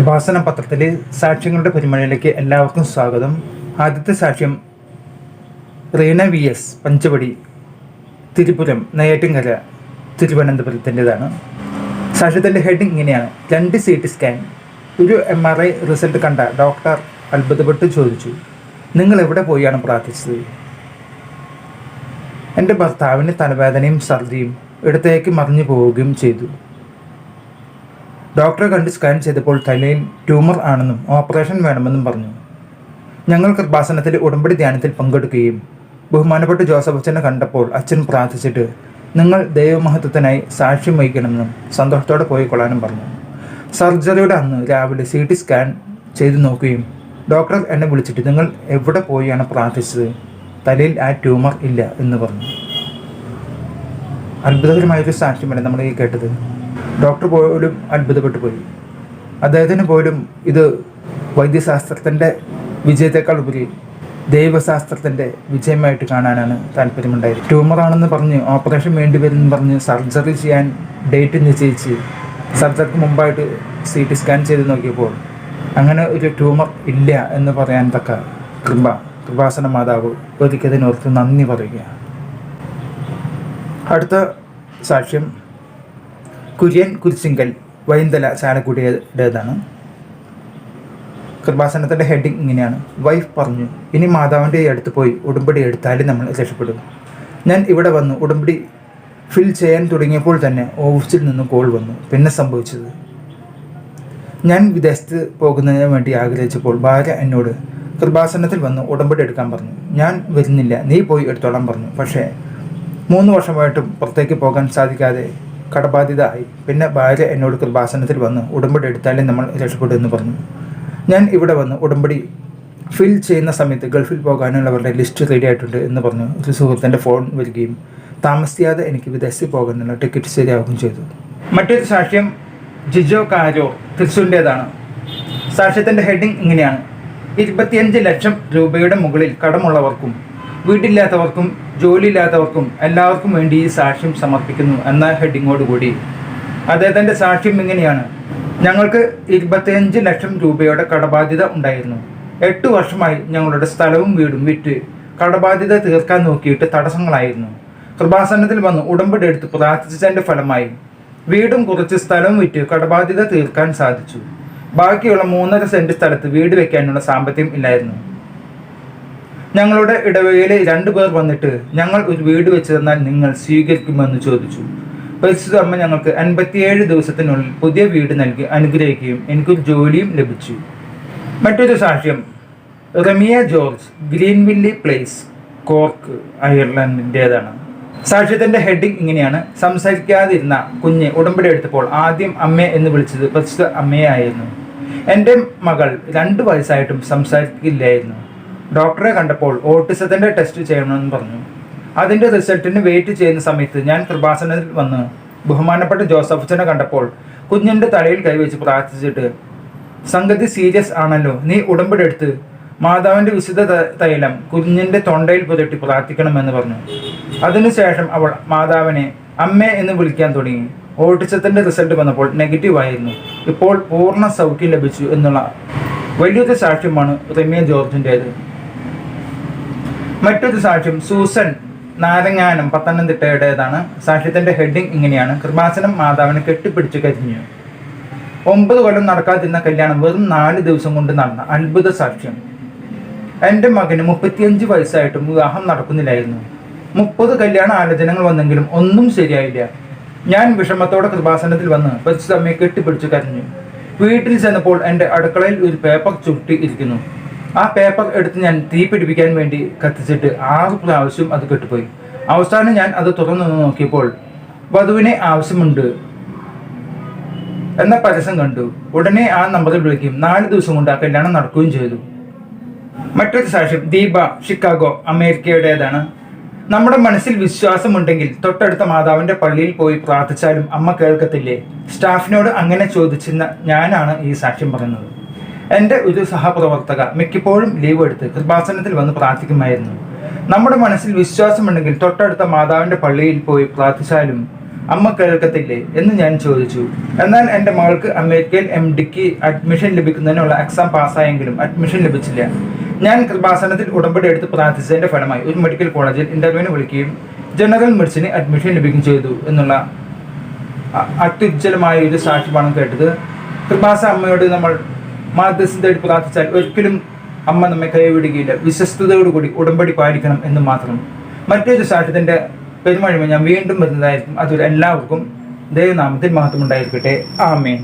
കൃപാസന പത്രത്തിലെ സാക്ഷ്യങ്ങളുടെ പരിമഴയിലേക്ക് എല്ലാവർക്കും സ്വാഗതം. ആദ്യത്തെ സാക്ഷ്യം റീന വി എസ് പഞ്ചവടി തിരുപുരം നെയ്യാറ്റിൻകര തിരുവനന്തപുരത്തിന്റെതാണ്. സാക്ഷ്യത്തിന്റെ ഹെഡിങ് ഇങ്ങനെയാണ്. രണ്ട് സി ടി സ്കാൻ ഒരു എം ആർ ഐ റിസൾട്ട് കണ്ട ഡോക്ടർ അത്ഭുതപ്പെട്ട് ചോദിച്ചു നിങ്ങൾ എവിടെ പോയാണ് പ്രാർത്ഥിച്ചത്? എന്റെ ഭർത്താവിന് തലവേദനയും ഛർദിയും ഇടത്തേക്ക് മറിഞ്ഞു പോവുകയും ചെയ്തു. ഡോക്ടറെ കണ്ട് സ്കാൻ ചെയ്തപ്പോൾ തലയിൽ ട്യൂമർ ആണെന്നും ഓപ്പറേഷൻ വേണമെന്നും പറഞ്ഞു. ഞങ്ങൾ കൃപാസനത്തിൽ ഉടമ്പടി ധ്യാനത്തിൽ പങ്കെടുക്കുകയും ബഹുമാനപ്പെട്ട ജോസഫ് അച്ഛനെ കണ്ടപ്പോൾ അച്ഛൻ പ്രാർത്ഥിച്ചിട്ട് നിങ്ങൾ ദൈവമഹത്വത്തിനായി സാക്ഷ്യം വഹിക്കണമെന്നും സന്തോഷത്തോടെ പോയി കൊള്ളാനും പറഞ്ഞു. സർജറിയുടെ അന്ന് രാവിലെ സി ടി സ്കാൻ ചെയ്തു നോക്കുകയും ഡോക്ടർ എന്നെ വിളിച്ചിട്ട് നിങ്ങൾ എവിടെ പോയാണ് പ്രാർത്ഥിച്ചത്? തലയിൽ ആ ട്യൂമർ ഇല്ല എന്ന് പറഞ്ഞു. അത്ഭുതകരമായൊരു സാക്ഷ്യമല്ല നമ്മൾ ഈ കേട്ടത്? ഡോക്ടർ പോലും അത്ഭുതപ്പെട്ടു പോയി. അദ്ദേഹത്തിന് പോലും ഇത് വൈദ്യശാസ്ത്രത്തിന്റെ വിജയത്തെക്കാൾ ഉപരി ദൈവശാസ്ത്രത്തിന്റെ വിജയമായിട്ട് കാണാനാണ് താല്പര്യമുണ്ടായത് ട്യൂമറാണെന്ന് പറഞ്ഞ് ഓപ്പറേഷൻ വേണ്ടി വരുമെന്ന് പറഞ്ഞ് സർജറി ചെയ്യാൻ ഡേറ്റ് നിശ്ചയിച്ച് സർജറിക്ക് മുമ്പായിട്ട് സി ടി സ്കാൻ ചെയ്ത് നോക്കിയപ്പോൾ അങ്ങനെ ഒരു ട്യൂമർ ഇല്ല എന്ന് പറയാൻ തക്ക കൃപ കൃപാസന മാതാവ് ഒരിക്കതിനോർത്ത് നന്ദി പറയുക അടുത്ത സാക്ഷ്യം കുര്യൻ കുരിശിങ്കൽ വൈന്തല ചാനക്കുട്ടിയുടേതാണ് കൃപാസനത്തിന്റെ ഹെഡിങ് ഇങ്ങനെയാണ്. വൈഫ് പറഞ്ഞു ഇനി മാതാവിന്റെ അടുത്ത് പോയി ഉടുമ്പടി എടുത്താലും നമ്മൾ രക്ഷപ്പെടും. ഞാൻ ഇവിടെ വന്നു ഉടുമ്പടി ഫിൽ ചെയ്യാൻ തുടങ്ങിയപ്പോൾ തന്നെ ഓഫീസിൽ നിന്ന് കോൾ വന്നു. പിന്നെ സംഭവിച്ചത്? ഞാൻ വിദേശത്ത് പോകുന്നതിന് വേണ്ടി ആഗ്രഹിച്ചപ്പോൾ ഭാര്യ എന്നോട് കൃപാസനത്തിൽ വന്ന് ഉടമ്പടി എടുക്കാൻ പറഞ്ഞു. ഞാൻ വരുന്നില്ല നീ പോയി എടുത്തോളാൻ പറഞ്ഞു. പക്ഷേ മൂന്ന് വർഷമായിട്ടും പുറത്തേക്ക് പോകാൻ സാധിക്കാതെ കടബാധിത ആയി പിന്നെ ഭാര്യ എന്നോട് കൃപാസനത്തിൽ വന്ന് ഉടമ്പടി എടുത്താലേ നമ്മൾ രക്ഷപ്പെടുമെന്ന് പറഞ്ഞു. ഞാൻ ഇവിടെ വന്ന് ഉടമ്പടി ഫിൽ ചെയ്യുന്ന സമയത്ത് ഗൾഫിൽ പോകാനുള്ളവരുടെ ലിസ്റ്റ് റെഡി ആയിട്ടുണ്ട് എന്ന് പറഞ്ഞു. ഒരു സുഹൃത്തിന്റെ ഫോൺ വരികയും താമസിയാതെ എനിക്ക് വിദേശത്ത് പോകാനുള്ള ടിക്കറ്റ് ശരിയാവുകയും ചെയ്തു. മറ്റൊരു സാക്ഷ്യം ജിജോ കാരോ തൃശ്ശൂരിന്റെതാണ് സാക്ഷ്യത്തിന്റെ ഹെഡിങ് ഇങ്ങനെയാണ്. ഇരുപത്തിയഞ്ച് ലക്ഷം രൂപയുടെ മുകളിൽ കടമുള്ളവർക്കും വീടില്ലാത്തവർക്കും ജോലിയില്ലാത്തവർക്കും എല്ലാവർക്കും വേണ്ടി ഈ സാക്ഷ്യം സമർപ്പിക്കുന്നു എന്ന ഹെഡിങ്ങോടുകൂടി. അദ്ദേഹത്തിന്റെ സാക്ഷ്യം ഇങ്ങനെയാണ്. ഞങ്ങൾക്ക് ഇരുപത്തിയഞ്ച് ലക്ഷം രൂപയുടെ കടബാധ്യത ഉണ്ടായിരുന്നു. എട്ട് വർഷമായി ഞങ്ങളുടെ സ്ഥലവും വീടും വിറ്റ് കടബാധ്യത തീർക്കാൻ നോക്കിയിട്ട് തടസ്സങ്ങളായിരുന്നു. കൃപാസനത്തിൽ വന്ന് ഉടമ്പടി എടുത്ത് പ്രാർത്ഥിച്ചതിന്റെ ഫലമായി വീടും കുറച്ച് സ്ഥലവും വിറ്റ് കടബാധ്യത തീർക്കാൻ സാധിച്ചു. ബാക്കിയുള്ള മൂന്നര സെന്റ് സ്ഥലത്ത് വീട് വെക്കാനുള്ള സാമ്പത്തികം ഇല്ലായിരുന്നു. ഞങ്ങളുടെ ഇടവകയിലെ രണ്ടു പേർ വന്നിട്ട് ഞങ്ങൾ ഒരു വീട് വെച്ച് തന്നാൽ നിങ്ങൾ സ്വീകരിക്കുമെന്ന് ചോദിച്ചു. പരിശുദ്ധ അമ്മ ഞങ്ങൾക്ക് അൻപത്തിയേഴ് ദിവസത്തിനുള്ളിൽ പുതിയ വീട് നൽകി അനുഗ്രഹിക്കുകയും എനിക്കൊരു ജോലിയും ലഭിച്ചു. മറ്റൊരു സാക്ഷ്യം Ramya George Greenville place Cork അയർലൻഡിന്റേതാണ്. സാക്ഷ്യത്തിന്റെ ഹെഡിങ് ഇങ്ങനെയാണ്. സംസാരിക്കാതിരുന്ന കുഞ്ഞ് ഉടമ്പടി എടുത്തപ്പോൾ ആദ്യം അമ്മ എന്ന് വിളിച്ചത് പ്രസ്തുത അമ്മയായിരുന്നു. എന്റെ മകൾ രണ്ട് വയസ്സായിട്ടും സംസാരിക്കില്ലായിരുന്നു. ഡോക്ടറെ കണ്ടപ്പോൾ ഓട്ടിസത്തിന്റെ ടെസ്റ്റ് ചെയ്യണമെന്ന് പറഞ്ഞു. അതിന്റെ റിസൾട്ടിന് വെയിറ്റ് ചെയ്യുന്ന സമയത്ത് ഞാൻ കൃപാസനത്തിൽ വന്ന് ബഹുമാനപ്പെട്ട ജോസഫച്ചനെ കണ്ടപ്പോൾ കുഞ്ഞിന്റെ തലയിൽ കൈവച്ച് പ്രാർത്ഥിച്ചിട്ട് സംഗതി സീരിയസ് ആണല്ലോ നീ ഉടമ്പടിയെടുത്ത് മാതാവിന്റെ വിശുദ്ധ തൈലം കുഞ്ഞിന്റെ തൊണ്ടയിൽ പുരട്ടി പ്രാർത്ഥിക്കണമെന്ന് പറഞ്ഞു. അതിനുശേഷം അവൾ മാതാവിനെ അമ്മ എന്ന് വിളിക്കാൻ തുടങ്ങി. ഓട്ടിസത്തിന്റെ റിസൾട്ട് വന്നപ്പോൾ നെഗറ്റീവ് ആയിരുന്നു. ഇപ്പോൾ പൂർണ സൗഖ്യം ലഭിച്ചു എന്നുള്ള വലിയൊരു സാക്ഷ്യമാണ് റമ്യ ജോർജിന്റേത് മറ്റൊരു സാക്ഷ്യം സൂസൻ നാരങ്ങാനം പത്തനംതിട്ടയുടേതാണ്. സാക്ഷ്യത്തിന്റെ ഹെഡിങ് ഇങ്ങനെയാണ്. കൃപാസനം മാതാവിനെ കെട്ടിപ്പിടിച്ച് കരിഞ്ഞു. ഒമ്പത് കൊല്ലം നടക്കാതിരുന്ന കല്യാണം വെറും നാല് ദിവസം കൊണ്ട് നടന്ന അത്ഭുത സാക്ഷ്യം. എന്റെ മകന് മുപ്പത്തിയഞ്ച് വയസ്സായിട്ടും വിവാഹം നടക്കുന്നില്ലായിരുന്നു. മുപ്പത് കല്യാണ ആലോചനകൾ വന്നെങ്കിലും ഒന്നും ശരിയായില്ല. ഞാൻ വിഷമത്തോടെ കൃപാസനത്തിൽ വന്ന് പരിശുദ്ധ അമ്മയെ കെട്ടിപ്പിടിച്ച് കരഞ്ഞു. വീട്ടിൽ ചെന്നപ്പോൾ എന്റെ അടുക്കളയിൽ ഒരു പേപ്പർ ചുരുട്ടി ഇരിക്കുന്നു. ആ പേപ്പർ എടുത്ത് ഞാൻ തീ പിടിപ്പിക്കാൻ വേണ്ടി കത്തിച്ചിട്ട് ആറ് പ്രാവശ്യം അത് കെട്ടുപോയി. അവസാനം ഞാൻ അത് തുറന്നു നോക്കിയപ്പോൾ വധുവിനെ ആവശ്യമുണ്ട്. എന്ന പരസ്യം കണ്ടു. ഉടനെ ആ നമ്പറിൽ വിളിക്കും. നാല് ദിവസം കൊണ്ട് ആ കല്യാണം നടക്കുകയും ചെയ്തു. മറ്റൊരു സാക്ഷ്യം ദീപ ഷിക്കാഗോ അമേരിക്കയുടേതാണ്. നമ്മുടെ മനസ്സിൽ വിശ്വാസമുണ്ടെങ്കിൽ തൊട്ടടുത്ത മാതാവിന്റെ പള്ളിയിൽ പോയി പ്രാർത്ഥിച്ചാലും അമ്മ കേൾക്കത്തില്ലേ? സ്റ്റാഫിനോട് അങ്ങനെ ചോദിച്ചിരുന്ന ഞാനാണ് ഈ സാക്ഷ്യം പറയുന്നത് എന്റെ ഒരു സഹപ്രവർത്തക മിക്കപ്പോഴും ലീവ് എടുത്ത് കൃപാസനത്തിൽ വന്ന് പ്രാർത്ഥിക്കുമായിരുന്നു. നമ്മുടെ മനസ്സിൽ വിശ്വാസമുണ്ടെങ്കിൽ തൊട്ടടുത്ത മാതാവിന്റെ പള്ളിയിൽ പോയി പ്രാർത്ഥിച്ചാലും അമ്മ കേൾക്കത്തില്ലേ എന്ന് ഞാൻ ചോദിച്ചു. എന്നാൽ എന്റെ മകൾക്ക് അമേരിക്കയിൽ എം ഡിക്ക് അഡ്മിഷൻ ലഭിക്കുന്നതിനുള്ള എക്സാം പാസ്സായെങ്കിലും അഡ്മിഷൻ ലഭിച്ചില്ല. ഞാൻ കൃപാസനത്തിൽ ഉടമ്പടി എടുത്ത് പ്രാർത്ഥിച്ചതിന്റെ ഫലമായി ഒരു മെഡിക്കൽ കോളേജിൽ ഇന്റർവ്യൂവിന് വിളിക്കുകയും ജനറൽ മെഡിസിന് അഡ്മിഷൻ ലഭിക്കുകയും ചെയ്തു എന്നുള്ള അത്യുജ്വലമായ ഒരു സാക്ഷ്യമാണ് കേട്ടത് കൃപാസ അമ്മയോട് നമ്മൾ മാധ്യസ്ഥ തേടി പ്രാർത്ഥിച്ചാൽ ഒരിക്കലും അമ്മ നമ്മെ കൈവിടുകയില്ല. വിശ്വസ്തയോടുകൂടി ഉടമ്പടി പാലിക്കണം എന്ന് മാത്രം. മറ്റൊരു സാക്ഷ്യത്തിന്റെ പെരുമഴിമ ഞാൻ വീണ്ടും വരുന്നതായിരിക്കും. അതൊരു എല്ലാവർക്കും ദൈവനാമത്തിൽ മഹത്വം ഉണ്ടായിരിക്കട്ടെ ആമേൻ.